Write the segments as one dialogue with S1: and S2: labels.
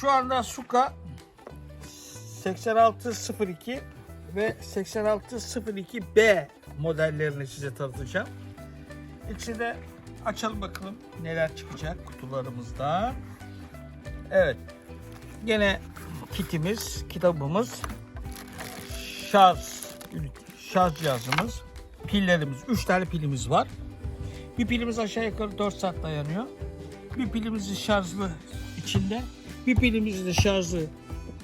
S1: Şu anda Suka 8602 ve 8602B modellerini size tanıtacağım. İkisi de açalım bakalım neler çıkacak kutularımızda. Evet. Gene kitimiz, kitabımız, şarj, şarj cihazımız, pillerimiz, 3 tane pilimiz var. Bir pilimiz aşağı yukarı 4 saat dayanıyor. Bir pilimizi şarjlı içinde, bir pilimizi de şarjlı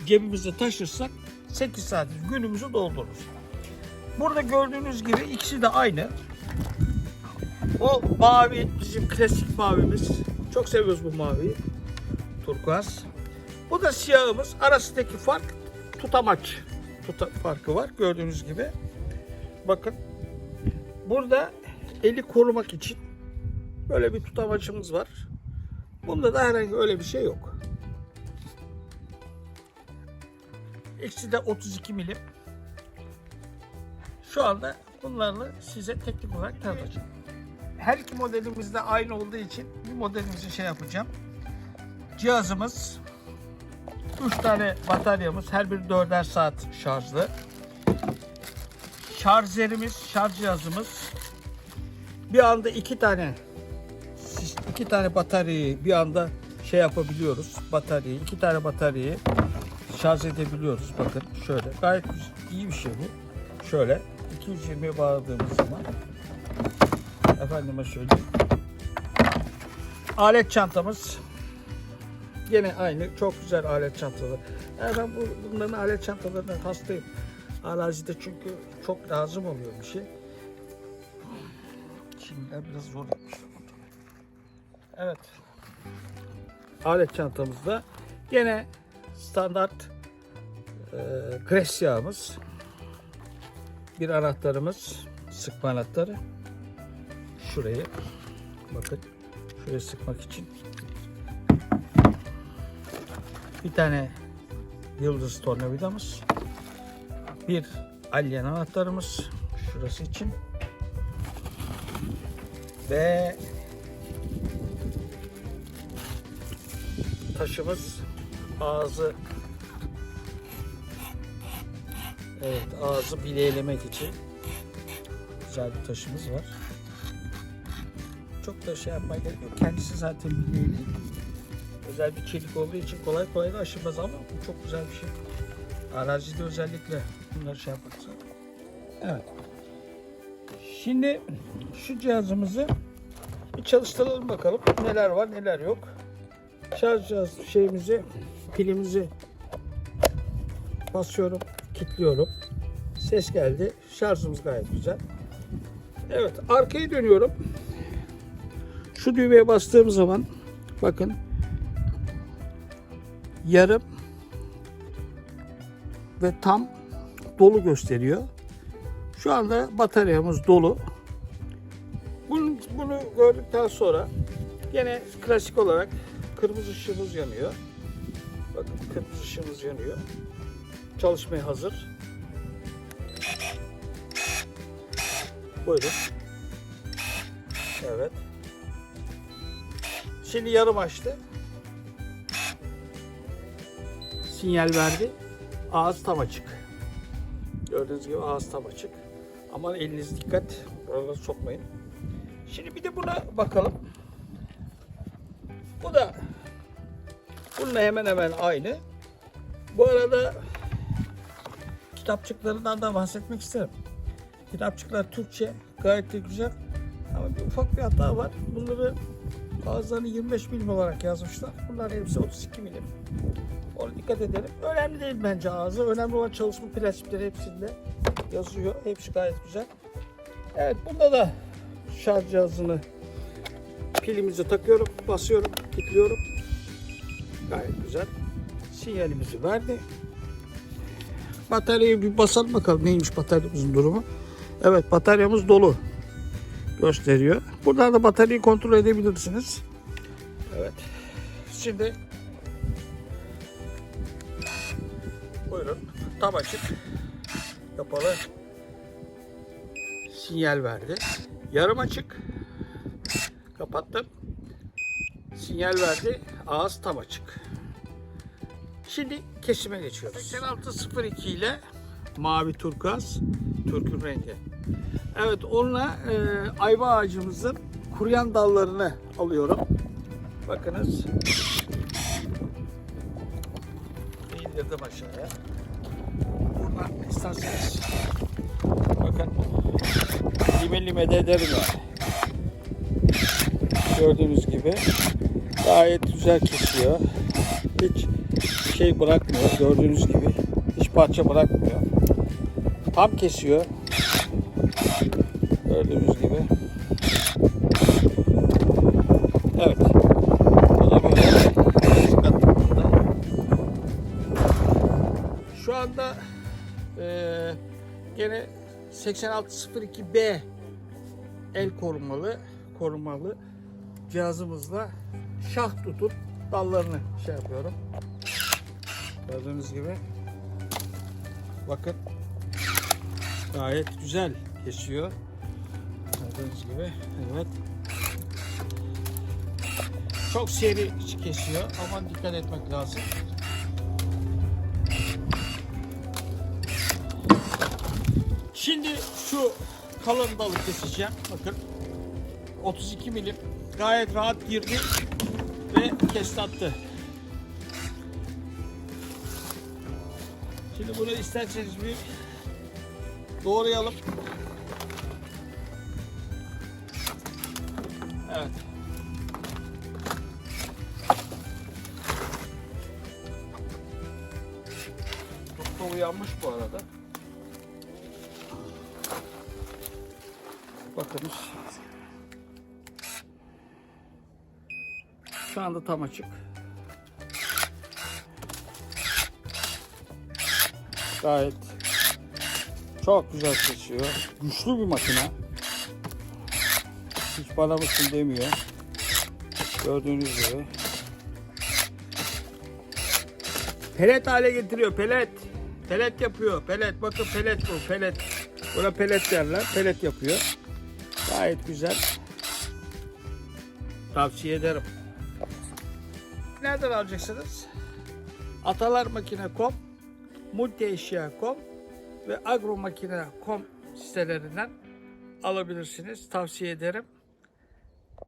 S1: cebimizde taşırsak 8 saat günümüzü doldururuz. Burada gördüğünüz gibi ikisi de aynı. O mavi bizim klasik mavimiz. Çok seviyoruz bu maviyi. Turkuaz. Bu da siyahımız. Arasındaki fark tutamaç tuta farkı var gördüğünüz gibi. Bakın. Burada eli korumak için böyle bir tutamacımız var. Bunda da herhangi öyle bir şey yok. İkisi de 32 milim. Şu anda bunlarla size teknik olarak tanıtacağım. Her iki modelimiz de aynı olduğu için bir modelimizi şey yapacağım. Cihazımız 3 tane bataryamız, her biri 4'er saat şarjlı. Şarjörümüz, şarj cihazımız bir anda iki tane iki tane bataryayı bir anda şey yapabiliyoruz. Bataryayı, iki tane bataryayı şarj edebiliyoruz. Bakın şöyle. Gayet iyi bir şey bu. Şöyle 220'ye bağladığımız zaman efendime söyleyeyim. Alet çantamız Yine aynı çok güzel alet çantaları. Yani ben bu, bunların alet çantalarından hastayım. Arazide çünkü çok lazım oluyor bir şey. Şimdi biraz zor yapmış. Evet. Alet çantamızda gene standart e, yağımız. Bir anahtarımız. Sıkma anahtarı. Şurayı bakın. Şuraya sıkmak için bir tane yıldız tornavidamız, bir alyen anahtarımız şurası için ve taşımız ağzı evet ağzı bileylemek için güzel bir taşımız var. Çok da şey yapmaya gerek yok. Kendisi zaten bileyli özel bir çelik olduğu için kolay kolay da aşılmaz ama bu çok güzel bir şey. Arazide özellikle bunları şey yaparız. Evet. Şimdi şu cihazımızı bir çalıştıralım bakalım neler var neler yok. Şarj cihaz şeyimizi pilimizi basıyorum, kilitliyorum. Ses geldi. Şarjımız gayet güzel. Evet, arkaya dönüyorum. Şu düğmeye bastığım zaman bakın yarım ve tam dolu gösteriyor. Şu anda bataryamız dolu. Bunu, bunu gördükten sonra yine klasik olarak kırmızı ışığımız yanıyor. Bakın kırmızı ışığımız yanıyor. Çalışmaya hazır. Buyurun. Evet. Şimdi yarım açtı. sinyal verdi. Ağız tam açık. Gördüğünüz gibi ağız tam açık. Aman eliniz dikkat. Buraları sokmayın. Şimdi bir de buna bakalım. Bu da bununla hemen hemen aynı. Bu arada kitapçıklarından da bahsetmek isterim. Kitapçıklar Türkçe gayet de güzel. Ama bir ufak bir hata var. Bunları bazılarını 25 milim olarak yazmışlar. Bunlar hepsi 32 milim. Ona dikkat edelim. Önemli değil bence ağzı. Önemli olan çalışma prensipleri hepsinde yazıyor. Hepsi gayet güzel. Evet bunda da şarj cihazını pilimizi takıyorum, basıyorum, kilitliyorum. Gayet güzel. Sinyalimizi verdi. Bataryayı bir basalım bakalım neymiş bataryamızın durumu. Evet bataryamız dolu gösteriyor. Buradan da bataryayı kontrol edebilirsiniz. Evet. Şimdi Buyurun. Tam açık. Kapalı. Sinyal verdi. Yarım açık. Kapattım. Sinyal verdi. Ağız tam açık. Şimdi kesime geçiyoruz. 8602 ile mavi turkuaz, türkün rengi. Evet onunla e, ayva ağacımızın kuruyan dallarını alıyorum. Bakınız. İndirdim aşağıya. Buradan isterseniz bakın lime lime de ederim yani. Gördüğünüz gibi gayet güzel kesiyor. Hiç şey bırakmıyor. Gördüğünüz gibi hiç parça bırakmıyor. Tam kesiyor. Gördüğünüz gibi. Evet. Şu anda eee gene 8602B el korumalı korumalı cihazımızla şah tutup dallarını şey yapıyorum. Gördüğünüz gibi. Bakın. Gayet güzel kesiyor. Gördüğünüz gibi. Evet. Çok seri kesiyor. Aman dikkat etmek lazım. Şimdi şu kalın dalı keseceğim. Bakın. 32 milim. Gayet rahat girdi ve kesti attı. Şimdi bunu isterseniz bir doğrayalım. Evet. Çok da uyanmış bu arada. Bakınız. Şu anda tam açık. Gayet çok güzel kesiyor. Güçlü bir makine. Hiç bana mısın demiyor. Gördüğünüz gibi. Pelet hale getiriyor. Pelet. Pelet yapıyor. Pelet. Bakın pelet bu. Pelet. Buna pelet derler. Pelet yapıyor. Gayet güzel. Tavsiye ederim. Nereden alacaksınız? Atalarmakine.com, multieşya.com ve agromakine.com sitelerinden alabilirsiniz. Tavsiye ederim.